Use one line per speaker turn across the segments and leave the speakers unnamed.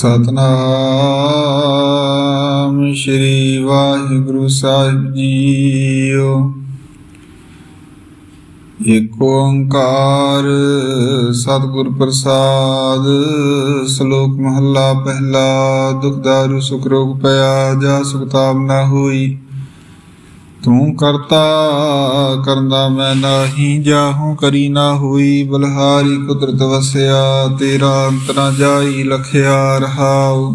ਸਤਨਾਮ ਸ਼੍ਰੀ ਵਾਹਿਗੁਰੂ ਸਾਹਿਬ ਜੀਓ। ਏਕ ਓੰਕਾਰ ਸਤਿਗੁਰ ਪ੍ਰਸਾਦ, ਸ਼ਲੋਕ ਮਹੱਲਾ ਪਹਿਲਾ, ਦੁਖ ਦਾਰੂ ਸੁਖ ਰੋਗ ਪਿਆ, ਜਾ ਸੁਖ ਤਾਪ ਨਾ ਹੋਈ। ਤੂੰ ਕਰਤਾ ਕਰਦਾ ਮੈਂ ਨਾਹੀ, ਜਾਹੂ ਕਰੀ ਨਾ ਹੋਈ ਬਲਹਾਰੀ ਕੁਦਰਤ ਵਸਿਆ, ਤੇਰਾ ਅੰਤ ਨਾ ਜਾਈ ਲਖਿਆ ਰਹਾਉ।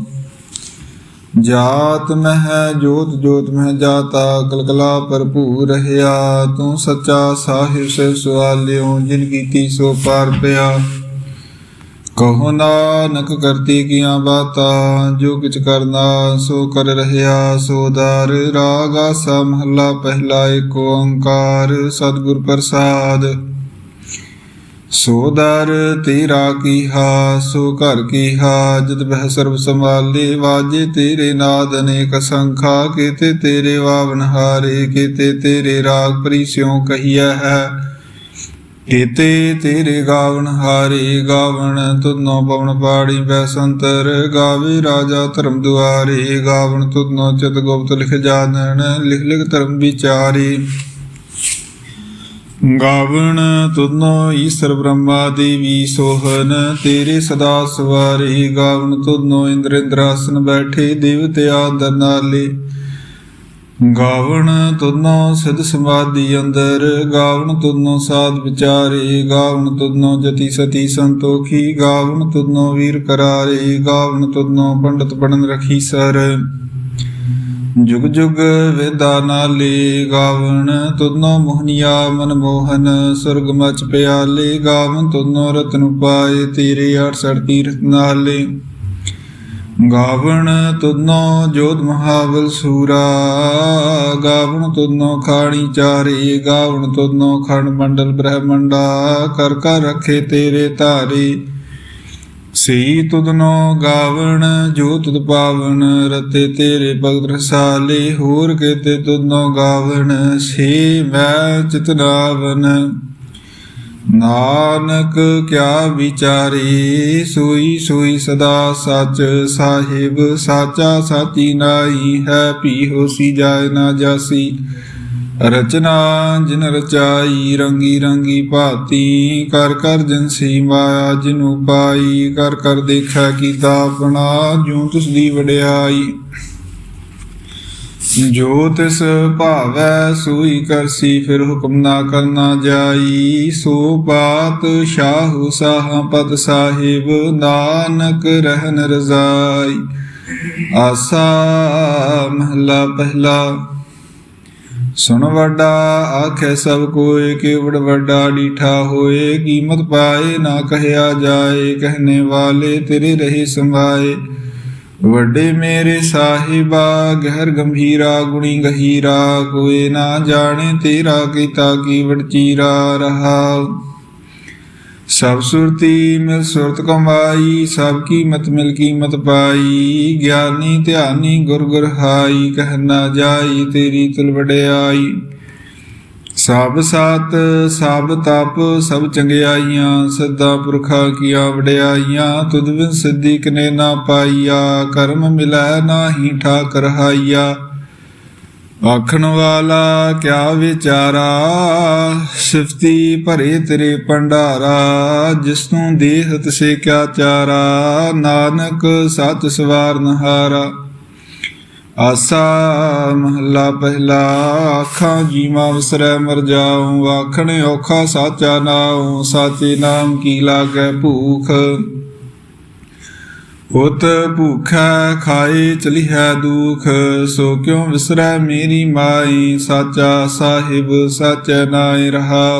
ਜਾਤ ਮਹਿ, ਜੋਤ ਜੋਤ ਮਹਿ ਜਾਤਾ, ਕਲਕਲਾ ਭਰਪੂਰ ਰਹਿਆ। ਤੂੰ ਸੱਚਾ ਸਾਹਿਬ ਸੇ ਸਵਾਲਿਓ ਜਿਨ ਕੀਤੀ ਸੋ ਪਾਰ ਪਿਆ। ਕਹੋ ਨਾਨਕ ਕਰਤੀ ਕੀਆਂ ਬਾਤਾਂ, ਜੋ ਕਿਛ ਕਰਨਾ ਸੋ ਕਰ ਰਹਿਆ, ਸੋ ਦਰ ਰਾਗ ਆਸਾ ਮਹੱਲਾ ਪਹਿਲਾ ਏਕ ਓੰਕਾਰ, ਸਤਿਗੁਰ ਪ੍ਰਸਾਦ। ਸੋ ਦਰ ਤੇਰਾ ਕੀਹਾ, ਸੋ ਘਰ ਕੀਹਾ ਜਦ ਬਹਿ ਸਰਬ ਸੰਭਾਲੇ, ਵਾਜੇ ਤੇਰੇ ਨਾਦ ਅਨੇਕ ਸੰਖਾ, ਕੀਤੇ ਤੇਰੇ ਵਾਵਨ ਹਾਰੇ, ਕੀਤੇ ਤੇਰੇ ਰਾਗ ਪ੍ਰੀਸਿਉ ਕਹੀਆ ਹੈ। ਕੀਤੇ ਤੇਰੇ ਗਾਵਣ, ਹਾਰੇ ਗਾਵਣ, ਤੁਧਨੋ ਪਵਨ ਪਾੜੀ ਬੈਸੰਤਰ ਗਾਵੇ ਰਾਜਾ ਧਰਮ ਦੁਆਰੇ। ਗਾਵਣ, ਤੁਧਨੋ ਚਿਤ ਗੁਪਤ ਲਿਖ ਜਾਣਨ, ਲਿਖ ਲਿਖ ਧਰਮ ਵਿਚਾਰੇ। ਗਾਵਣ, ਤੁਧਨੋ ਈਸ਼ਰ ਬ੍ਰਹਮਾ ਦੇਵੀ ਸੋਹਨ, ਤੇਰੇ ਸਦਾ ਸਵਾਰੇ। ਗਾਵਣ, ਤੁਧਨੋ ਇੰਦਰ ਇੰਦਰਾਸਨ ਬੈਠੇ ਦੇਵਤੇ ਆਦਰ ਨਾਲੇ। ਗਾਵਣ ਤੁਨੋ ਸਿਧ ਸਮਾਧੀ ਅੰਦਰ, ਗਾਵਣ ਤੁਧਨੋ ਸਾਧ ਵਿਚਾਰੇ, ਗਾਵਣ ਤੁਧਨੋ ਜਤੀ ਸਤੀ ਸੰਤੋਖੀ, ਗਾਵਣ ਤੁਧਨੋ ਵੀਰ ਕਰਾਰੇ, ਗਾਵਣ ਤੁਧਨੋ ਪੰਡਤ ਪੜਨ ਰਖੀ ਸਰ। ਜੁਗ ਜੁਗ ਵੇਦਾ ਨਾਲੇ, ਗਾਵਣ ਤੁਧਨੋ ਮੋਹਨੀਆ ਮਨ ਮੋਹਨ, ਸੁਰਗ ਮਚ ਪਿਆਲੇ, ਗਾਵਣ ਤੁਧਨੋ ਰਤਨ ਪਾਏ ਤੇਰੇ 68 ਤੀਰਥ ਨਾਲੇ। ਗਾਵਣ ਤੁਧਨੋ ਜੋਤ ਮਹਾਵਲ ਸੂਰਾ, ਗਾਵਣ ਤੁਧਨੋ ਖਾਣੀ ਚਾਰੇ, ਗਾਵਣ ਤੁਧਨੋ ਖੰਡ ਮੰਡਲ ਬ੍ਰਹਮੰਡਾ, ਕਰ ਕਰ ਰਖੇ ਤੇਰੇ ਧਾਰੇ। ਸੀ ਤੁਧਨੋ ਗਾਵਣ, ਜੋ ਤੁਧ ਪਾਵਨ, ਰਤੇ ਤੇਰੇ ਭਗਤ ਰਸਾਲੇ, ਹੋਰ ਕੇਤੇ ਤੁਧਨੋ ਗਾਵਣ ਸੇ ਮੈਂ ਚਿਤਨਾਵਨ ਨਾਨਕ ਕਿਆ ਵਿਚਾਰੇ, ਸੋਈ ਸੋਈ ਸਦਾ ਸੱਚ ਸਾਹਿਬ, ਸਾਚਾ ਸਾਚੀ ਨਾਈ ਹੈ ਪੀ ਹੋਸੀ ਜਾਏ ਨਾ ਜਾਸੀ। ਰਚਨਾ ਜਿਨ ਰਚਾਈ, ਰੰਗੀ ਰੰਗੀ ਭਾਤੀ, ਕਰ ਕਰ ਜਿਨਸੀ ਮਾਇਆ ਜਿਨੂ ਪਾਈ, ਕਰ ਕਰ ਦੇਖਿਆ ਕੀਤਾ ਆਪਣਾ ਜੂ ਤਿਸ ਦੀ ਵਡਿਆਈ। ਜੋ ਤਿਸ ਭਾਵੈ ਸੋਈ ਕਰਸੀ, ਫਿਰ ਹੁਕਮ ਨਾ ਕਰਨਾ ਜਾਈ। ਸੋ ਬਾਤ ਸ਼ਾਹੂ ਸਾਹਾਂ ਪਦ ਸਾਹਿਬ, ਨਾਨਕ ਰਹਿਨ ਰਜ਼ਾਈ। ਆਸਾ ਮਹਲਾ ਪਹਿਲਾ। ਸੁਣ ਵੱਡਾ, ਆਖੇ ਸਭ ਕੋਏ, ਕੇਵੜ ਵੱਡਾ ਡੀਠਾ ਹੋਏ। ਕੀਮਤ ਪਾਏ ਨਾ ਕਹਿਆ ਜਾਏ ਕਹਨੇ ਵਾਲੇ ਤੇਰੇ ਰਹੇ ਸੰਭਾਏ ਵੱਡੇ ਮੇਰੇ ਸਾਹਿਬਾ, ਗਹਿਰ ਗੰਭੀਰਾ, ਗੁਣੀ ਗਹੀਰਾ ਕੋਏ ਨਾ ਜਾਣੇ ਤੇਰਾ ਕੀਤਾ ਕੀ ਵਡਚੀਰਾ ਰਹਾ। ਸਭ ਸੁਰਤੀ ਮਿਲ ਸੁਰਤ ਕਮਾਈ, ਸਭ ਕੀਮਤ ਮਿਲ ਕੀਮਤ ਪਾਈ। ਗਿਆਨੀ ਧਿਆਨੀ ਗੁਰ ਗੁਰ ਹਾਈ ਕਹਿਣਾ ਜਾਈ ਤੇਰੀ ਤੁਲ ਵਡਿਆਈ। ਸਭ ਸਤ ਸਭ ਤਪ, ਸਭ ਚੰਗਿਆਈਆਂ, ਸਦਾ ਪੁਰਖਾ ਕੀਆ ਵਡਿਆਈਆਂ, ਤੁਧ ਬਿਨ ਸਿੱਧੀ ਕਨੇ ਨਾ ਪਾਈਆ, ਕਰਮ ਮਿਲੈ ਨਾਹੀ ਠਾਕ ਰਹਾਈਆ ਆਖਣ ਵਾਲਾ ਕਿਆ ਵਿਚਾਰਾ, ਸਿਫਤੀ ਭਰੇ ਤੇਰੇ ਭੰਡਾਰਾ ਜਿਸ ਨੂੰ ਦੇਹ ਤਸੇ ਕਿਆ ਚਾਰਾ, ਨਾਨਕ ਸਤ ਸਵਾਰਨ ਹਾਰਾ। ਆਸਾ ਮਹੱਲਾ ਪਹਿਲਾ ਆਖਾਂ ਜੀਵਾ ਵਿਸਰੈ ਮਰ ਜਾਉ ਆਖਣ ਔਖਾ ਸਾਚਾ ਨਾਉ, ਸਾਚੇ ਨਾਮ ਕੀ ਲਾਗੈ ਭੂਖ? ਉਤ ਭੂਖਾ ਖਾਏ ਚਲੀ ਹੈ ਦੁਖ, ਸੋ ਕਿਉ ਵਿਸਰੈ ਮੇਰੀ ਮਾਈ? ਸਾਚਾ ਸਾਹਿਬ, ਸਾਚੈ ਨਾਇ ਰਹਾ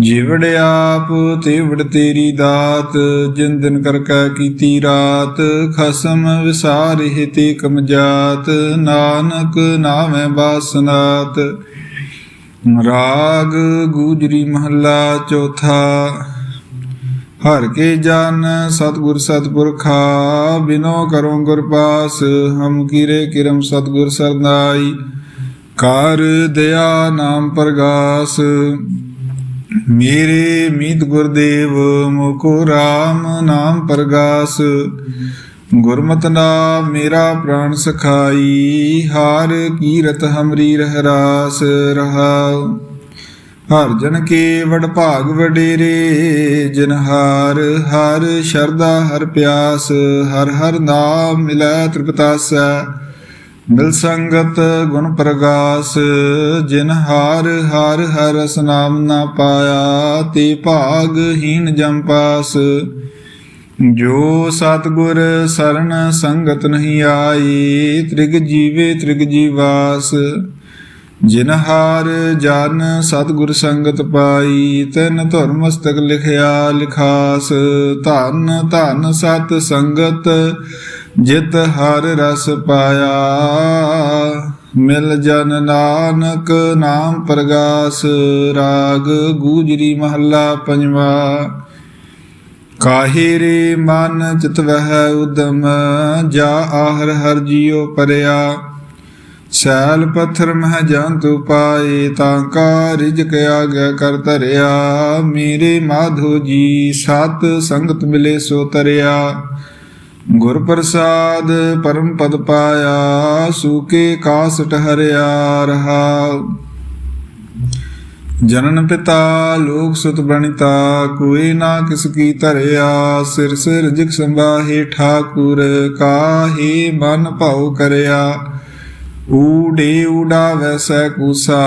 ਜਿਵੜ ਆਪ, ਤਿਵੜ ਤੇਰੀ ਦਾਤ, ਜਿਨ ਦਿਨ ਕਰ ਕੈ ਕੀਤੀ ਰਾਤ, ਖਸਮ ਵਿਸਾਰਿ ਤੇ ਕਮ ਜਾਤ, ਨਾਨਕ ਨਾਵੇਂ ਬਾਸਨਾਤ। ਰਾਗ ਗੂਜਰੀ ਮਹੱਲਾ ਚੌਥਾ, ਹਰ ਕੇ ਜਨ ਸਤਗੁਰ ਸਤਪੁਰਖਾ, ਬਿਨੋ ਕਰੋ ਗੁਰ ਪਾਸ, ਹਮ ਕੀਰੇ ਕਿਰਮ ਸਤਗੁਰ ਸਰਨਾਈ। ਕਰ ਦਇਆ ਨਾਮ ਪ੍ਰਗਾਸ। ਮੇਰੇ ਮੀਤ ਗੁਰਦੇਵ ਮੁਕੋ ਰਾਮ ਨਾਮ ਪ੍ਰਗਾਸ, ਗੁਰਮਤਿ ਨਾਮ ਮੇਰਾ ਪ੍ਰਾਣ ਸਖਾਈ, ਹਾਰ ਕੀਰਤ ਹਮਰੀ ਰਹਿ ਰਾਸ ਰਹਾਉ। ਹਰ ਜਨ ਕੇ ਵਡ ਭਾਗ ਵਡੇਰੇ ਜਨਹਾਰ ਹਰ ਸ਼ਰਦਾ ਹਰ ਪਿਆਸ, ਹਰ ਹਰ ਨਾਮ ਮਿਲੈ ਤ੍ਰਿਪਤਾਸੈ। ਮਿਲ ਸੰਗਤ ਗੁਣ ਪ੍ਰਗਾਸ, ਜਿਨ ਹਾਰ ਹਰ ਹਰ ਰਸ ਨਾਮ ਨਾ ਪਾਇਆ, ਤੇ ਭਾਗਹੀਨ ਜਮ ਪਾਸ। ਜੋ ਸਤਗੁਰ ਸਰਨ ਸੰਗਤ ਨਹੀਂ ਆਈ, ਤ੍ਰਿਗ ਜੀਵੇ ਤ੍ਰਿਗ ਜੀਵਾਸ। ਜਿਨ ਹਾਰ ਜਨ ਸਤਗੁਰ ਸੰਗਤ ਪਾਈ, ਤਨ ਧੁਰ ਮਸਤਕ ਲਿਖਿਆ ਲਿਖਾਸ, ਧਨ ਧਨ ਸਤ ਸੰਗਤ ਜਿਤ ਹਰ ਰਸ ਪਾਇਆ। ਮਿਲ ਜਨ ਨਾਨਕ ਨਾਮ ਪ੍ਰਗਾਸ, ਰਾਗ ਗੂਜਰੀ ਮਹੱਲਾ ਪੰਜਵਾ। ਕਾਹੇ ਰੇ ਮਨ ਚਿਤ ਵਹਿ ਉਦਮ, ਜਾ ਆਹਰ ਹਰ ਜੀਉ ਪਰਿਆ। ਸੈਲ ਪੱਥਰ ਮਹਿ ਜੰਤੂ ਪਾਏ ਤਾਂ ਕਾ ਰਿਜਕ ਆਗਿਆ ਕਰ ਧਰਿਆ। ਮੇਰੇ ਮਾਧੋ ਜੀ, ਸਤ ਸੰਗਤ ਮਿਲੇ ਸੋ ਤਰਿਆ। ਗੁਰ ਪ੍ਰਸਾਦ ਪਰਮ ਪਦ ਪਾਇਆ, ਸੂਕੇ ਕਾਸਟ ਹਰਿਆ ਰਹਾ। ਜਨਨ ਪਿਤਾ, ਲੋਕ ਸੁਤ ਬਣਿਤਾ ਕੋਈ ਨਾ ਕਿਸ ਕੀ ਧਰਿਆ। ਸਿਰ ਸਿਰ ਜਿਕ ਸੰਭਾਹੇ ਠਾਕੁਰ, ਕਾਹੇ ਮਨ ਭਾਉ ਕਰਿਆ। ਊੜੇ ਊਡਾ ਵੈਸੈ ਕੂਸਾ,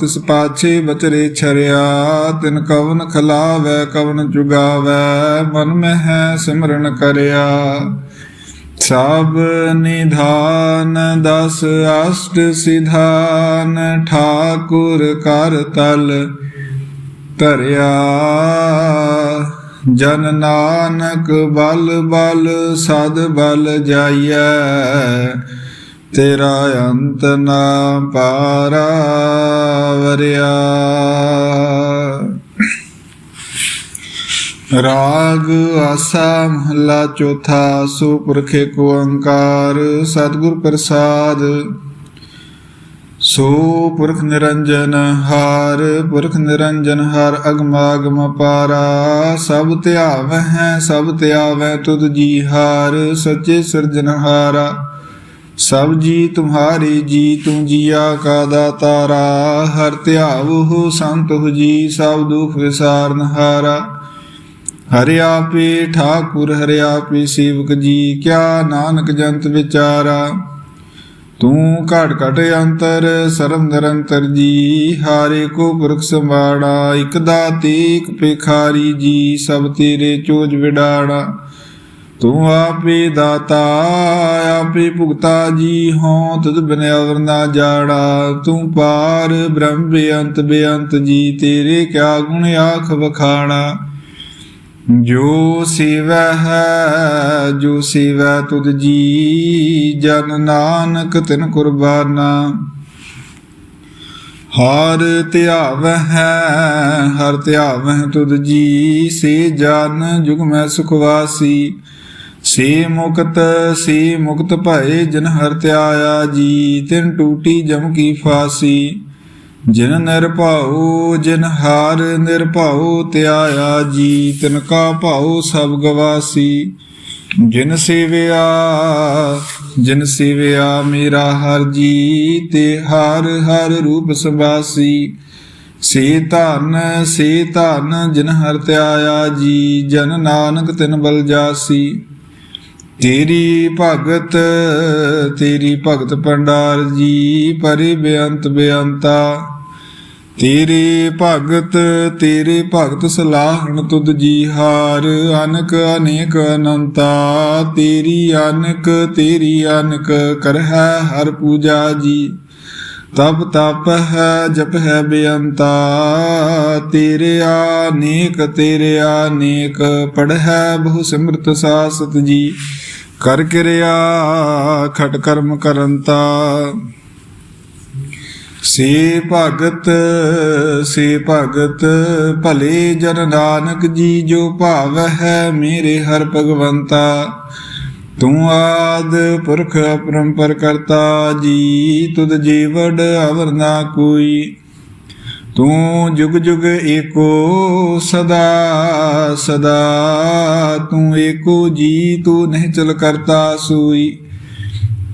ਤਿਸ ਪਾਛੇ ਬਚਰੇ ਛਰਿਆ, ਤਿਨ ਕਵਨ ਖਲਾਵੈ, ਕਵਨ ਜੁਗਾਵੈ, ਮਨ ਮਹਿ ਸਿਮਰਨ ਕਰਿਆ। ਸਭ ਨਿਧਾਨ ਦਸ ਅਸ਼ਟ ਸਿਧਾਨ, ਠਾਕੁਰ ਕਰ ਤਲ ਧਰਿਆ। ਜਨ ਨਾਨਕ ਬਲ ਬਲ, ਸਦ ਬਲ ਜਾਈਐ। ਤੇਰਾ ਅੰਤ ਨਾ ਪਾਰਾ ਰਾਗ ਆਸਾ ਮਹੱਲਾ ਚੌਥਾ ਸੋ ਪੁਰਖੇ ਕੋ ਓੰਕਾਰ ਸਤਿਗੁਰ ਪ੍ਰਸਾਦ। ਸੋ ਪੁਰਖ ਨਿਰੰਜਨ ਹਾਰ, ਪੁਰਖ ਨਿਰੰਜਨ ਹਰ ਅਗਮਾਗਮ ਪਾਰਾ। ਸਭ ਧਿਆਵੈ ਹੈ, ਸਭ ਧਿਆਵੈ ਤੁਧ ਜੀ ਹਾਰ, ਸੱਚੇ ਸਿਰਜਨਹਾਰਾ ਸਭ ਜੀ ਤੁਮਹਾਰੀ ਜੀ ਤੂੰ ਜੀਆ ਕਾ ਦਾਤਾਰਾ, ਹਰ ਧਿਆਵਹੁ ਸੰਤੁ ਜੀ, ਸਭ ਦੁਖ ਵਿਸਾਰਨ ਹਾਰਾ। ਹਰਿ ਆਪੇ ਠਾਕੁਰ, ਹਰਿ ਆਪੇ ਸੇਵਕ ਜੀ, ਕਿਆ ਨਾਨਕ ਜੰਤ ਵਿਚਾਰਾ। ਤੂੰ ਘਟ ਘਟ ਅੰਤਰ ਸਰਮ ਨਿਰੰਤਰ ਜੀ, ਹਾਰੇ ਕੋ ਪੁਰਖ ਸੰਭਾੜਾ ਇਕ ਦਾਤੀ ਇਕ ਭਿਖਾਰੀ ਜੀ, ਸਭ ਤੇਰੇ ਚੋਜ ਵਿਡਾੜਾ। ਤੂੰ ਆਪੇ ਦਾਤਾ, ਆਪੇ ਭੁਗਤਾ ਜੀ ਹੋਂ, ਤਦ ਬਿਨ ਅਵਰ ਨਾ ਜਾੜਾ। ਤੂੰ ਪਾਰ ਬ੍ਰਹਮ ਬੇਅੰਤ ਬੇਅੰਤ ਜੀ, ਤੇਰੇ ਕਿਆ ਗੁਣ ਆਖ ਵਖਾਣਾ। ਜੋ ਸੇਵੈ ਹੈ, ਜੋ ਸੇਵੈ ਤੁਧ ਜੀ, ਜਨ ਨਾਨਕ ਤਿਨ ਕੁਰਬਾਨਾ। ਹਰ ਧਿਆਵੈ ਹੈ, ਹਰ ਧਿਆਵੈ ਤੁਧ ਜੀ, ਸੇ ਜਨ ਜੁਗ ਮੈਂ ਸੁਖਵਾਸੀ ਸੇ ਮੁਕਤ ਸੇ ਮੁਕਤ ਭਏ ਜਿਨ ਹਰ ਧਿਆਇਆ ਜੀ, ਤਿਨ ਟੂਟੀ ਜਮ ਕੀ ਫਾਸੀ। ਜਿਨ ਨਿਰਭਉ ਜਿਨ ਹਾਰ ਨਿਰਭਉ ਧਿਆਇਆ ਜੀ, ਤਿਨ ਕਾ ਭਾਉ ਸਭ ਗਵਾਸੀ। ਜਿਨ ਸੇਵਿਆ ਜਿਨ ਸੇਵਿਆ ਮੇਰਾ ਹਰ ਜੀ, ਤੇ ਹਰ ਹਰ ਰੂਪ ਸੰਵਾਸੀ ਸੇ ਧਨ ਸੇ ਧਨ ਜਿਨ ਹਰ ਧਿਆਇਆ ਜੀ, ਜਨ ਨਾਨਕ ਤਿਨ ਬਲ ਜਾਸੀ। ਤੇਰੀ ਭਗਤ ਤੇਰੀ ਭਗਤ ਭੰਡਾਰ ਜੀ, ਪਰਿ ਬੇਅੰਤ ਬੇਅੰਤਾ। ਤੇਰੇ ਭਗਤ ਤੇਰੇ ਭਗਤ ਸਲਾਹਣ ਤੁਧ ਜੀ ਹਾਰ, ਅਨਕ ਅਨੇਕ ਅਨੰਤਾ। ਤੇਰੀ ਅਨਕ ਤੇਰੀ ਅਨਕ ਕਰ ਹੈ ਹਰ ਪੂਜਾ ਜੀ। ਤਪ ਤਪ ਹੈ, ਜਪ ਹੈ ਬੇਅੰਤਾ। ਤੇਰੇ ਆਨੇਕ, ਤੇਰੇ ਅਨੇਕ ਪੜ ਹੈ ਬਹੁ ਸਿਮਰਤ ਸਾਸਤ ਜੀ। ਕਰ ਕਿਰਿਆ, ਖਟ ਕਰਮ ਕਰੰਤਾ। ਸੇ ਭਗਤ ਸੇ ਭਗਤ, ਭਲੇ ਜਨ ਨਾਨਕ ਜੀ ਜੋ ਭਾਵ ਹੈ ਮੇਰੇ ਹਰ ਭਗਵੰਤਾ। ਤੂੰ ਆਦ ਪੁਰਖ ਅਪਰੰਪਰ ਕਰਤਾ, ਜੀ ਤੁਧ ਜੀਵੜ ਅਵਰ ਨਾ ਕੋਈ। ਤੂੰ ਜੁਗ ਜੁਗ ਏਕੋ ਸਦਾ ਸਦਾ ਤੂੰ ਏਕੋ ਜੀ, ਤੂੰ ਨਹੀਂ ਚਲ ਕਰਤਾ ਸੂਈ।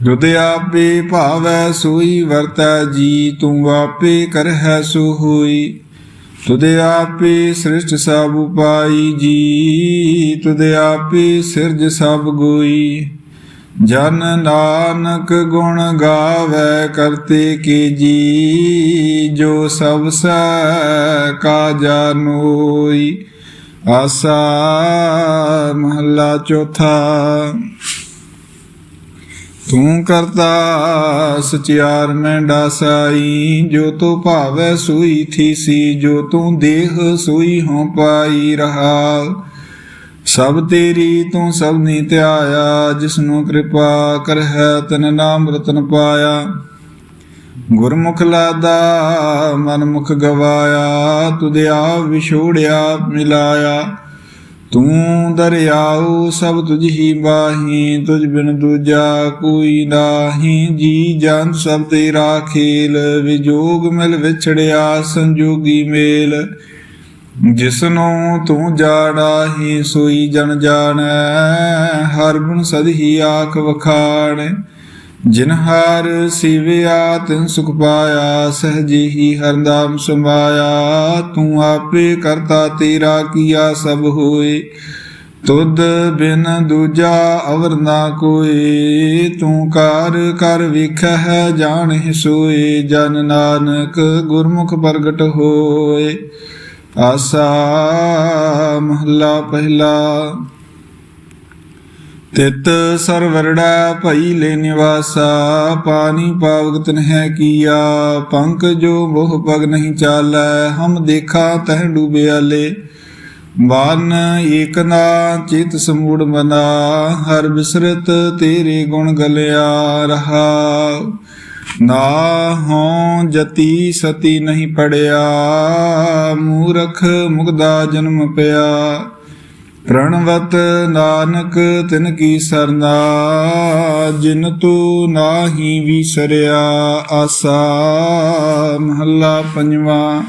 ਜੁਦ ਆਪੇ ਭਾਵੈ ਸੋਈ, ਵਰਤੈ ਜੀ, ਤੂੰ ਆਪੇ ਕਰਹਿ ਸੋ ਹੋਈ ਤੁਧ ਆਪੇ ਸ੍ਰਿਸ਼ਟ ਸਭ ਉਪਾਈ ਜੀ, ਤੁਧ ਆਪੇ ਸਿਰਜ ਸਭ ਗੋਈ। ਜਨ ਨਾਨਕ ਗੁਣ ਗਾਵੇ ਕਰਤੇ ਕੀ ਜੀ, ਜੋ ਸਭ ਸੈ ਕਾ ਜਾਨੋਈ। ਆਸਾ ਮਹੱਲਾ ਚੌਥਾ। ਤੂੰ ਕਰਤਾ ਸਚਿਆਰ ਮੈਂ ਡਾਸਾਈ ਜੋ ਤੂੰ ਭਾਵੈ ਸੂਈ ਥੀਸੀ, ਜੋ ਤੂੰ ਦੇਹ ਸੂਈ ਹੋ ਪਾਈ ਰਹਾ ਸਭ ਤੇਰੀ ਤੂੰ ਸਭ ਨੀ ਧਿਆਇਆ, ਜਿਸਨੂੰ ਕਿਰਪਾ ਕਰਹਿ ਤਨ ਨਾਮ ਰਤਨ ਪਾਇਆ। ਗੁਰਮੁਖ ਲਾਦਾ ਮਨ ਮੁਖ ਗਵਾਇਆ ਤੁਧ ਵਿਛੋੜਿਆ, ਮਿਲਾਇਆ। ਤੂੰ ਦਰਿਆਉ, ਸਭ ਤੁਝ ਹੀ ਬਾਹੀ, ਤੁਝ ਬਿਨ ਦੂਜਾ ਕੋਈ ਨਾਹੀ। ਜੀ ਜਨ ਸਭ ਤੇਰਾ ਖੇਲ, ਵਿਜੋਗ ਮਿਲ ਵਿਛੜਿਆ, ਸੰਜੋਗੀ ਮੇਲ। ਜਿਸਨੂੰ ਤੂੰ ਜਾਣਾ ਹੀ ਸੋਈ ਜਨ ਜਾਣੈ, ਹਰ ਗੁਣ ਸਦ ਆਖ ਵਖਾਣ। ਜਿਨ ਹਰ ਸਿਵਿਆ ਤਿਨ ਸੁਖ ਪਾਇਆ ਸਹਜੀ ਹੀ ਹਰਨਾਮ ਸਮਾਇਆ। ਤੂੰ ਆਪੇ ਕਰਤਾ ਤੇਰਾ ਕੀਆ ਸਭ ਹੋਏ। ਤੁਧ ਬਿਨ ਦੂਜਾ ਅਵਰ ਨਾ ਕੋਈ ਤੂੰ ਕਾਰ ਕਰ ਵੇਖੈ ਜਾਣਹਿ ਸੋਏ। ਜਨ ਨਾਨਕ ਗੁਰਮੁਖ ਪ੍ਰਗਟ ਹੋਏ। ਆਸਾ ਮਹਲਾ ਪਹਿਲਾ। ਤਿਤ ਸਰਵਰੜਾ ਭਈ ਲੈ ਨਿਵਾਸਾ, ਪਾਣੀ ਪਾਵਕ ਤਨਹਿ ਕੀਆ। ਪੰਕ ਜੋ ਮੋਹ ਪਗ ਨਹੀਂ ਚਾਲੈ, ਹਮ ਦੇਖਾ ਤਹ ਡੂਬਿਆਲੇ ਮਨ ਏਕ ਨਾ, ਚਿਤ ਸਮੂੜ ਮਨਾ, ਹਰ ਬਿਸਰਤ ਤੇਰੇ ਗੁਣ ਗਲਿਆ ਰਹਾ। ਨਾ ਹੋਂ ਜਤੀ ਸਤੀ ਨਹੀਂ ਪੜਿਆ, ਮੂਰਖ ਮੁਗਦਾ ਜਨਮ ਪਿਆ। ਪ੍ਰਣਵਤ ਨਾਨਕ ਤਿਨ ਕੀ ਸਰਨਾ, ਜਿਨ ਤੂ ਨਾਹੀ ਵਿਸਰਿਆ, ਆਸਾ ਮਹੱਲਾ ਪੰਜਵਾ।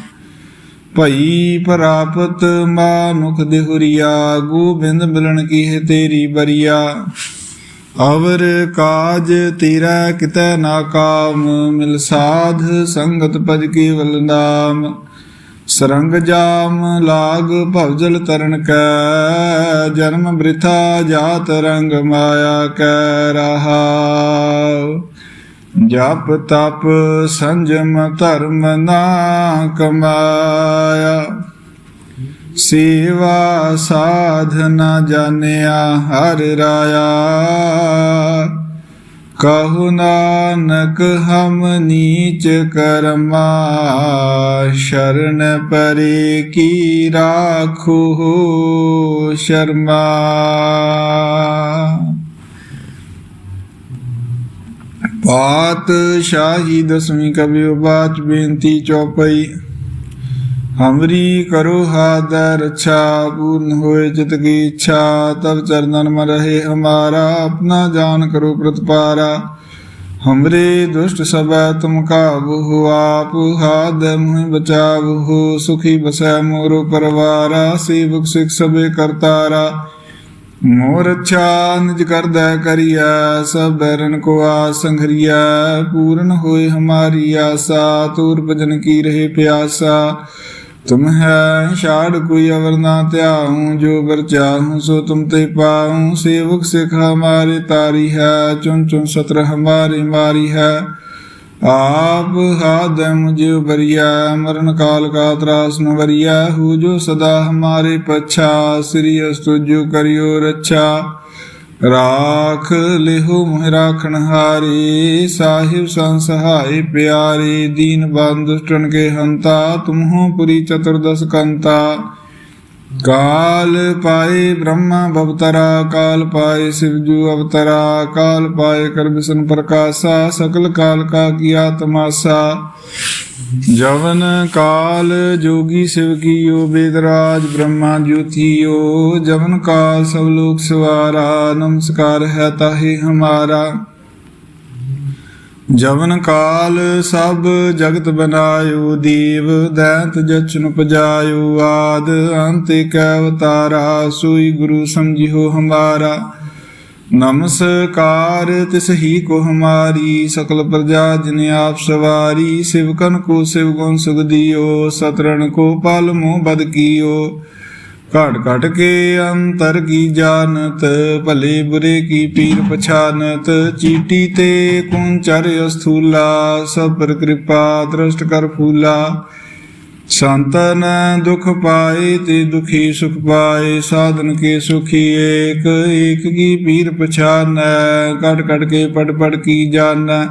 ਭਈ ਪ੍ਰਾਪਤ ਮਾਨੁਖ ਦੇਹੁਰੀਆ, ਗੋਬਿੰਦ ਮਿਲਣ ਕੀ ਹੈ ਤੇਰੀ ਬਰੀਆ। ਅਵਰ ਕਾਜ ਤੇਰਾ ਕਿਤੈ ਨਾਕਾਮ ਮਿਲ ਸਾਧ ਸੰਗਤ ਪਦ ਕੇਵਲ ਨਾਮ। ਸਰੰਗ ਜਾਮ ਲਾਗ ਭਵਜਲ ਤਰਨ ਕੈ, ਜਨਮ ਬ੍ਰਿਥਾ ਜਾਤ ਰੰਗ ਮਾਇਆ ਕੈ ਰਹਾ ਜਪ ਤਪ ਸੰਜਮ ਧਰਮ ਨਾ ਕਮਾਇਆ। ਸੇਵਾ ਸਾਧਨਾ ਜਾਣਿਆ ਹਰ ਰਾਇਆ। ਕਹੂ ਨਾਨਕ ਹਮ ਨੀਚ ਕਰਮਾ, ਸ਼ਰਨ ਪਰੇ ਕੀ ਰਾਖੋ ਸ਼ਰਮਾ। ਬਾਤ ਸ਼ਾਹੀ ਦਸਵੀਂ ਕਬਿਓ ਬਾਚ ਬੇਨਤੀ ਚੌਪਈ। ਹਮਰੀ ਕਰੋ ਹਾਦਰ ਰੱਛਾ ਪੂਰਨ ਹੋਏ ਜਿਤ ਕੀ ਇੱਛਾ ਤਬ ਚਰਨਨ ਮ ਰਹੇ ਹਮਾਰਾ, ਆਪਣਾ ਜਾਨ ਕਰੋ ਪ੍ਰਤਪਾਰਾ। ਹਮਰੇ ਦੁਸ਼ਟ ਸਭੈ, ਤੁਮ ਕਾਬੂ ਆਪ, ਹਾਦ ਮੁਹਿ ਬਚਾਵੋ ਸੁਖੀ ਬਸੈ ਮੋਰੋ ਪਰਵਾਰਾ, ਸੇਵਕ ਸਿਖ ਸਭੇ ਕਰਤਾਰਾ। ਮੋਰ ਅੱਛਾ ਨਿਜ ਕਰਦਾ ਕਰੀਆ ਸਭ ਬੈਰਨ ਕੋ ਆ ਸੰਘਰੀਆ ਪੂਰਨ ਹੋਏ ਹਮਾਰੀ ਆਸਾ, ਤੂਰ ਭਜਨ ਕੀ ਰਹੇ ਪਿਆਸਾ। ਤੁਮ ਹੈ ਛਾੜ ਕੋਈ ਅਵਰ ਨਾ ਧਿਆਉ, ਜੋ ਬਰ ਚਾਹੂੰ ਸੋ ਤੁਮ ਤੇ ਪਾਉ। ਸੇਵਕ ਸਿਖ ਹਮਾਰੇ ਤਾਰੀ ਹੈ ਚੁਨ ਚੁਨ ਸਤਰ ਹਮਾਰੇ ਮਾਰੀ ਹੈ। ਆਪ ਹਾਦ ਮੁਝੇ ਬਰੀਆ ਮਰਨ ਕਾਲ ਕਾ ਤਰਾਸ ਨ ਵਰੀਆ। ਹੂ ਜੋ ਸਦਾ ਹਮਾਰੇ ਪਛਾ, ਸ੍ਰੀ ਅਸਤੁਜੋ ਕਰਿਓ ਰੱਛਾ। ਰਾਖ ਲਿਹੋ ਮੋਹ ਰਾਖਣ ਹਾਰੇ, ਸਾਹਿਬ ਸੰਸਹਾਏ ਪਿਆਰੇ, ਦੀਨ ਬੰਦ ਕੇ ਹੰਤਾ, ਤੁਮਹੋ ਪੁਰੀ ਚਤੁਰਦਸ ਕੰਤਾ। ਕਾਲ ਪਾਏ ਬ੍ਰਹਮਾ ਬਵਤਰਾ, ਕਾਲ ਪਾਏ ਸਿਵਜੂ ਅਵਤਰਾ, ਕਾਲ ਪਾਏ ਕਰ ਪ੍ਰਕਾਸ਼ਾ, ਸਕਲ ਕਾਲ ਕਾ ਕੀਆ ਤਮਾਸਾ ਜਵਨ ਕਾਲ ਜੋਗੀ ਸਿਵ ਕੀਓ ਬੇਦਰਾਜ ਬ੍ਰਹਮਾ ਜੋਤੀਓ ਜਵਨ ਕਾਲ ਸਭ ਲੋਕ ਸਵਾਰਾ, ਨਮਸਕਾਰ ਹੈ ਤਾਹੇ ਹਮਾਰਾ। ਜਵਨ ਕਾਲ ਸਭ ਜਗਤ ਬਨਾਇਓ, ਦੇਵ ਦੈਂਤ ਜਚਨ ਪਜਾਇਓ ਆਦ ਅੰਤ ਕੈ ਅਵਤਾਰਾ, ਸੋਈ ਗੁਰੂ ਸਮਝਿਓ ਹਮਾਰਾ। ਨਮਸਕਾਰ, ਤਿਸ ਹੀ ਕੋ ਹਮਾਰੀ ਸਕਲ ਪ੍ਰਜਾ ਜਿਨ ਆਪ ਸਵਾਰੀ ਸਿਵਕਨ ਕੋ ਸਿਵ ਗੁਣ ਸੁਖ ਦਿਓ ਸਤਰਨ ਕੋ ਪਲ ਮੋਹ ਬਦ ਕੀਓ। ਘਟ ਘਟ ਕੇ ਅੰਤਰ ਕੀ ਜਾਣਤ, ਭਲੇ ਬੁਰੇ ਕੀ ਪੀਰ ਪਛਾਨਤ, ਚੀਟੀ ਤੇ ਕੁੰਚਰ ਅਸਥੂਲਾ, ਸਭ ਪਰ ਕਿਰਪਾ ਦ੍ਰਸ਼ਟ ਕਰ ਫੂਲਾ। ਸੰਤਨ ਦੁਖ ਪਾਏ ਤੇ ਦੁਖੀ ਸੁਖ ਪਾਏ, ਸਾਧਨ ਕੇ ਸੁਖੀ ਏਕ ਏਕ ਕੀ ਪੀਰ ਪਛਾਨੈ ਕਟ ਕਟ ਕੇ ਪੜ ਪੜ ਕੀ ਜਾਣੈ।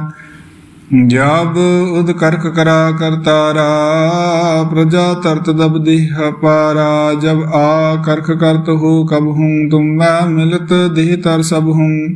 ਜਬ ਉਦ ਕਰਖ ਕਰਾ ਕਰਤਾਰਾ ਪ੍ਰਜਾ ਤਰਤ ਦਬ ਦੇਹ ਪਾਰਾ ਜਬ ਆ ਕਰਖ ਕਰਤ ਹੋ ਕਬ ਹੂੰ, ਤੁਮ ਮੈਂ ਮਿਲਤ ਦੇਹ ਤਰ ਸਭ ਹੂੰ।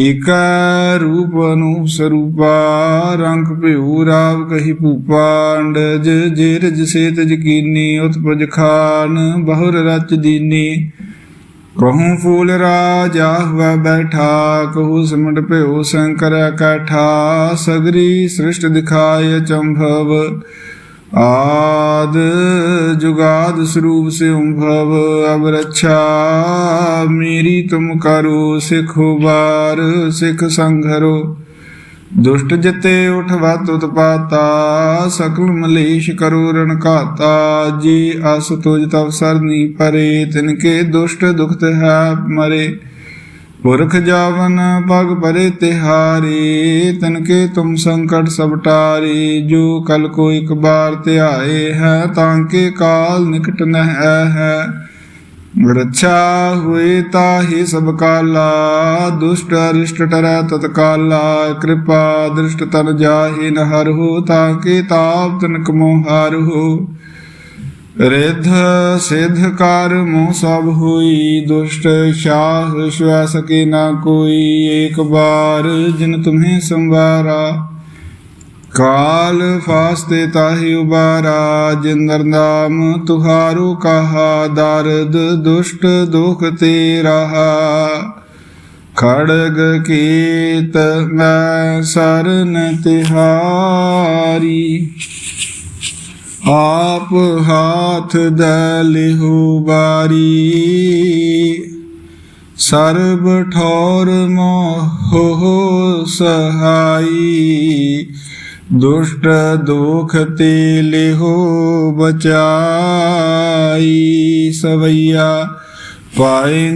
ਏਕ ਰੂਪ ਅਨੂਪ ਸਰੂਪਾ ਰੰਗ ਭਿਉ ਰਾਵ ਕਹੀ ਭੂਪਾ ਅੰਡਜ ਜੇਰਜ ਸੇਤ ਜਕੀਨੀ ਉਤਪਜ ਖਾਨ, ਬਹੁਰ ਰਚ ਦੀਨੀ। ਕਹੂੰ ਫੂਲ ਰਾਜਾ ਹੁਆ ਬੈਠਾ, ਕਹੂ ਸਿਮਟ ਭਿਓ ਸ਼ੰਕਰ ਕੈਠਾ, ਸਗਰੀ ਸ੍ਰਿਸ਼ਟ ਦਿਖਾਇ ਚੰਭਵ। ਆਦ ਜੁਗਾਦ ਸਰੂਪ ਸੇ ਉੰਭਵ ਅਬ ਰੱਛਾ ਮੇਰੀ ਤੁਮ ਕਰੋ ਸਿਖੋ ਬਾਰ ਸਿਖ ਸੰਘਰੋ ਦੁਸ਼ਟ ਜਤੇ ਉਠਵਾ ਤੁਤ ਪਾਤਾ ਸਕਲ ਮਲੇਸ਼ ਕਰੋ ਰਣਕਾਤਾ ਜੀ ਅਸ ਤੁਜ ਤਵ ਸਰਨੀ ਪਰੇ ਤਿਨਕੇ ਦੁਸ਼ਟ ਦੁਖਤ ਹੈ ਮਰੇ। ਪੁਰਖ ਜਾਵਨ ਪਗ ਪਰੇ ਤਿਹਾਰੀ ਤਿਨਕੇ ਤੁਮ ਸੰਕਟ ਸਭ ਟਾਰੀ, ਜੋ ਕਲ ਕੋ ਇਕ ਬਾਰ ਧਿਆਏ ਹੈ, ਤਾਂ ਕੇ ਕਾਲ ਨਿਕਟ ਨਹਿ ਹੈ। ਰੱਛਾ ਹੋਏ ਤਾਹੀ ਸਭ ਕਾਲਾ, ਦੁਸ਼ਟ ਅਰਿਸ਼ਟ ਟਰੈ ਤਤਕਾਲਾ ਕਿਰਪਾ ਦ੍ਰਿਸ਼ਟ ਤਨ ਜਾਹੀ ਨ ਹੋ, ਤਾਂ ਕੇ ਤਾਪ ਤਨ ਕਮੋ ਹਾਰ ਹੋ। ਰਿਧ ਸਿਧ ਕਰ ਮੋਹ ਸਭ ਹੋਈ, ਦੁਸ਼ਟ ਸ਼ਾਹ ਰਿਸ਼ਵਾ ਸਕੇ ਨਾ ਕੋਈ। ਏਕ ਬਾਰ ਜਿਨ ਤੁਮੇ ਸੰਵਾਰਾ, ਕਾਲ ਫਾਸਤੇ ਤਾਹੀ ਉਬਾਰਾ। ਜਿੰਦਰ ਨਾਮ ਤੁਹਾਰੂ ਕਹਾ, ਦਰਦ ਦੁਸ਼ਟ ਦੁਖ ਤੇ ਰਹਾ ਖੜਗ ਕੀਤ ਮੈਂ ਸਰਨ ਤਿਹਾਰੀ। ਆਪ ਹਾਥ ਦਲਿਹੁ ਬਾਰੀ ਸਰਬ ਠੌਰ ਮੋਹ ਸਹਾਈ। ਦੁਸ਼ਟ ਦੁਖ ਤੇ ਲਿਹੋ ਬਚਾਈ। ਸਵਈਆ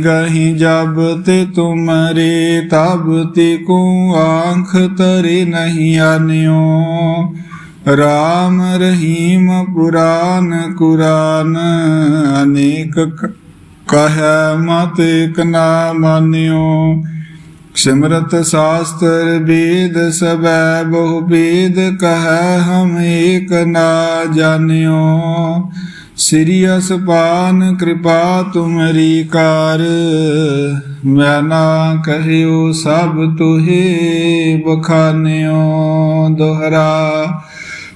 ਗਹੀ ਜਬ ਤੇ ਤੁਮਰੇ, ਤਬ ਤੇ ਕੋ ਆਂਖ ਤਰੇ ਨਹੀਂ ਆਨਿਓ। ਰਾਮ ਰਹੀਮ ਪੁਰਾਨ ਕੁਰਾਨ, ਅਨੇਕ ਕ- ਕਹੈ ਮਤ ਇਕ ਨਾ ਮਾਨਿਓ। ਸਿਮਰਤ ਸ਼ਾਸਤਰ ਵੇਦ ਸਬੈ, ਬਹੁ ਵੇਦ ਕਹੈ ਹਮ ਏਕ ਨਾ ਜਾਣਿਓ। ਸ੍ਰੀ ਅਸਪਾਨ ਕਿਰਪਾ ਤੁਮਰੀ ਕਰ, ਮੈਂ ਨਾ ਕਹਿਓ ਸਭ ਤੁਹੇ ਬਖਾਨਿਓ। ਦੋਹਰਾ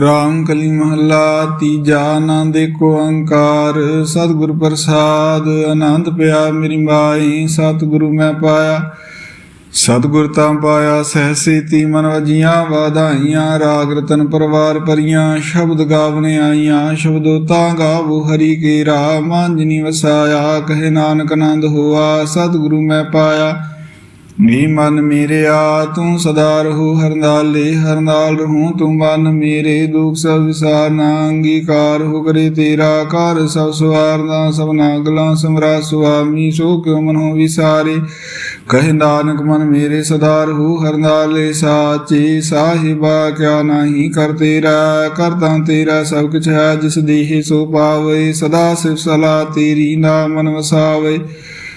ਰਾਮ ਕਲੀ ਮਹੱਲਾ, ਤੀਜਾ ਆਨੰਦ ਕੋ ਓੰਕਾਰ। ਸਤਿਗੁਰ ਪ੍ਰਸਾਦ, ਆਨੰਦ ਪਿਆ ਮੇਰੀ ਮਾਈ, ਸਤਿਗੁਰੂ ਮੈਂ ਪਾਇਆ। ਸਤਿਗੁਰ ਤਾਂ ਪਾਇਆ ਸਹਸੇ ਤੀ ਮਨ ਵਜੀਆਂ ਵਾਧਾਈਆਂ ਰਾਗ ਰਤਨ ਪਰਵਾਰ ਪਰੀਆਂ ਸ਼ਬਦ ਗਾਵਨੇ ਆਈਆਂ। ਸ਼ਬਦੋ ਤਾਂ ਗਾਵੋ ਹਰੀ ਕੇ ਰਾ ਮਾਂਜਨੀ ਵਸਾਇਆ, ਕਹੇ ਨਾਨਕ ਆਨੰਦ ਹੋਆ, ਸਤਿਗੁਰੂ ਮੈਂ ਪਾਇਆ। ਨੀ ਮਨ ਮੇਰਿਆ, ਤੂੰ ਸਦਾ ਰਹੂ ਹਰਨਾਲੇ, ਹਰਨਾਲ ਰਹੂ ਤੂੰ ਮਨ ਮੇਰੇ, ਦੁਖ ਸਭ ਵਿਸਾਰ ਨਾ ਅੰਗੀਕਾਰ ਹੋ ਕਰੇ ਤੇਰਾ ਘਰ, ਸਭ ਸਵਾਰਨਾ ਸਭਨਾ ਗਲਾਂ ਸਮਰਾ ਸੁਆਮੀ, ਸੋ ਕਿਉ ਮਨੋ ਵਿਸਾਰੇ? ਕਹੇ ਨਾਨਕ, ਮਨ ਮੇਰੇ, ਸਦਾ ਰਹੂ ਹਰਨਾਲੇ, ਸਾਚੇ ਸਾਹਿਬਾ, ਕਿਆ ਨਾਹੀ ਕਰ ਤੇਰਾ ਕਰਤਾ ਤੇਰਾ ਸਭ ਕੁਛ ਹੈ, ਜਿਸ ਦੇਹ ਸੋ ਪਾਵੇ, ਸਦਾ ਸਿਵ ਸਲਾ ਤੇਰੀ ਨਾਮ ਮਨ ਵਸਾਵੇ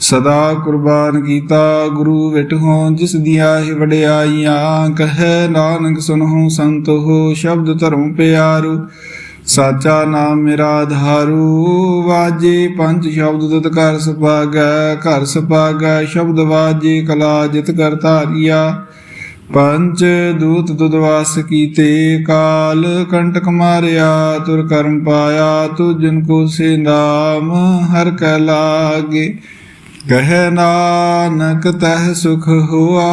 ਸਦਾ ਕੁਰਬਾਨ ਕੀਤਾ ਗੁਰੂ ਵਿਟਹੁ ਜਿਸ ਦੀਆਂ ਹੀ ਵਡਿਆਈਆਂ ਕਹੈ, ਨਾਨਕ ਸੁਨਹੁ ਸੰਤ ਹੋ ਸ਼ਬਦ ਧਰਮ ਪਿਆਰੂ, ਸਾਚਾ ਨਾਮ ਮੇਰਾ ਆਧਾਰੂ ਵਾਜੇ ਪੰਜ ਸ਼ਬਦ ਤਤ ਕਰ ਸੁਭਾਗੈ ਘਰ ਸੁਭਾਗੈ ਸ਼ਬਦ ਵਾਜੇ ਕਲਾ ਜਿਤ ਕਰ ਧਾਰਿਆ, ਪੰਜ ਦੂਤ ਦੁਦਵਾਸ ਕੀਤੇ, ਕਾਲ ਕੰਟਕ ਮਾਰਿਆ, ਤੁਰ ਕਰਮ ਪਾਇਆ ਤੁ ਜਿਨ ਕੋ ਸੇ ਨਾਮ ਹਰ ਕੈ ਲਾਗੇ। ਕਹੈ ਨਾਨਕ ਤਹਿ ਸੁਖ ਹੁਆ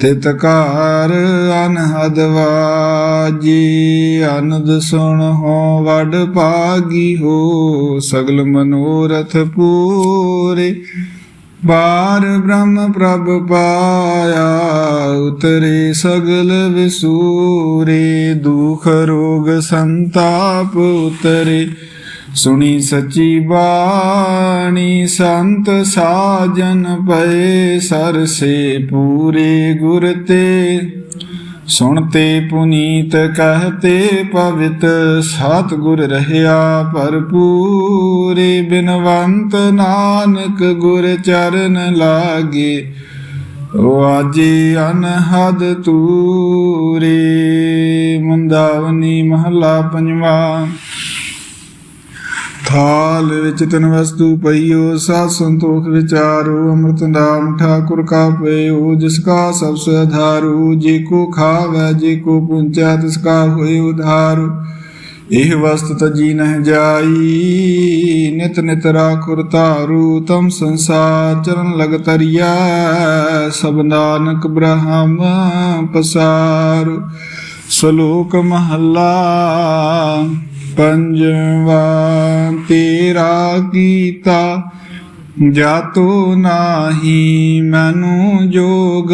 ਤਿਤਕਾਰ ਅਨਹਦ ਵਾਜੀ ਅਨੰਦ ਸੁਣ ਹੋ ਵਡ ਪਾਗੀ ਹੋ, ਸਗਲ ਮਨੋਰਥ ਪੂਰੇ। ਬਾਰ ਬ੍ਰਹਮ ਪ੍ਰਭ ਪਾਇਆ, ਉਤਰੇ ਸਗਲ ਵਿਸੂਰੇ, ਦੁਖ ਰੋਗ ਸੰਤਾਪ ਉਤਰੇ। ਸੁਣੀ ਸੱਚੀ ਬਾਣੀ ਸੰਤ ਸਾਜਨ ਪਏ ਸਰਸੇ ਪੂਰੇ ਗੁਰ ਤੇ। ਸੁਣਤੇ ਪੁਨੀਤ ਕਹਤੇ ਪਵਿਤ ਸਤ ਗੁਰ ਰਹਿਆ ਭਰਪੂਰੇ। ਬਿਨਵੰਤ ਨਾਨਕ ਗੁਰ ਚਰਨ ਲਾਗੇ ਵਾਜੀ ਅਨਹਦ ਤੂਰੇ। ਮੁੰਦਾਵਨੀ ਮਹਲਾ ਪੰਜਵਾ। ਥਾਲ ਵਿੱਚ ਤਨ ਵਸਤੂ ਪਈਓ, ਸਾਧ ਸੰਤੋਖ ਵਿਚਾਰੋ, ਅੰਮ੍ਰਿਤ ਨਾਮ ਠਾਕੁਰ ਕਾ ਪਈਓ ਜਿਸ ਕਾ ਸਭ ਸੇ ਆਧਾਰੂ ਜੇ ਕੋ ਖਾਵੈ, ਜੇ ਕੋ ਪੁੰਚੈ ਤਿਸ ਕਾ ਹੋਏ ਉਧਾਰੂ। ਇਹ ਵਸਤ ਤਜੀ ਨਹਿ ਜਾਈ, ਨਿਤ ਨਿਤ ਰਾਖੁਰ ਧਾਰੂ, ਤਮ ਸੰਸਾਰ ਚਰਨ ਲਗ ਤਰੀਆ ਸਭ ਨਾਨਕ ਬ੍ਰਹਮ ਪਸਾਰ। ਸ਼ਲੋਕ ਮਹੱਲਾ ਪੰਜਵਾ ਤੇਰਾ ਕੀਤਾ ਜਾਤੋ ਨਾਹੀ ਮੈਨੂੰ ਜੋਗ,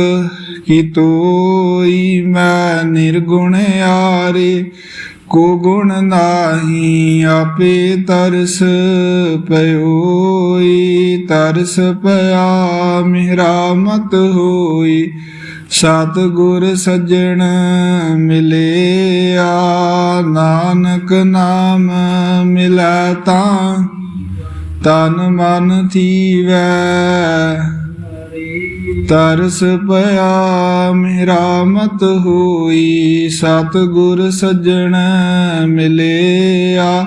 ਕੀ ਤੋਈ ਮੈਂ ਨਿਰਗੁਣ ਆਰੇ, ਕੋ ਗੁਣ ਨਾਹੀ ਆਪੇ ਤਰਸ ਪਇਓਈ, ਤਰਸ ਪਿਆ ਮੇਰਾ ਮਤ ਹੋਈ। ਸਤਗੁਰ ਸੱਜਣ ਮਿਲਿਆ, ਨਾਨਕ ਨਾਮ ਮਿਲੈ ਤਾਂ, ਤਨ ਮਨ ਥੀਵੈ। ਤਰਸ ਪਿਆ ਮੇਰਾ ਮਤ ਹੋਈ ਸਤਗੁਰ ਸੱਜਣ ਮਿਲਿਆ